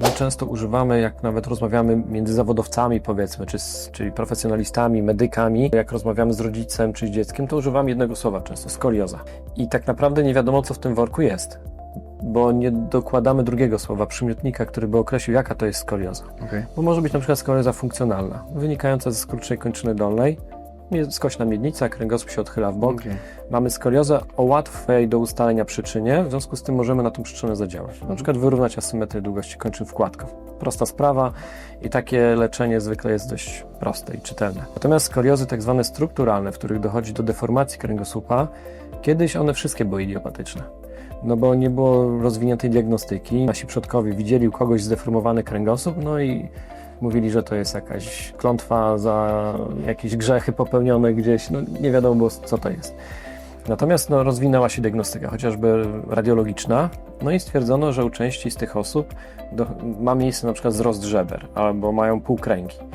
My często używamy, jak nawet rozmawiamy między zawodowcami, powiedzmy, czy z, czyli profesjonalistami, medykami, jak rozmawiamy z rodzicem czy z dzieckiem, to używamy jednego słowa często skolioza. I tak naprawdę nie wiadomo, co w tym worku jest, bo nie dokładamy drugiego słowa, przymiotnika, który by określił, jaka to jest skolioza. Okej. Bo może być na przykład skolioza funkcjonalna, wynikająca ze skurczej kończyny dolnej, skośna miednica, kręgosłup się odchyla w bok. Okej. Mamy skoliozę o łatwej do ustalenia przyczynie, w związku z tym możemy na tą przyczynę zadziałać. Na przykład wyrównać asymetrię długości kończyn wkładką. Prosta sprawa i takie leczenie zwykle jest dość proste i czytelne. Natomiast skoliozy tak zwane strukturalne, w których dochodzi do deformacji kręgosłupa, kiedyś one wszystkie były idiopatyczne. No bo nie było rozwiniętej diagnostyki. Nasi przodkowie widzieli u kogoś zdeformowany kręgosłup, no i mówili, że to jest jakaś klątwa za jakieś grzechy popełnione gdzieś, no nie wiadomo co to jest. Natomiast no, rozwinęła się diagnostyka, chociażby radiologiczna, no i stwierdzono, że u części z tych osób do, ma miejsce na przykład wzrost żeber albo mają półkręgi.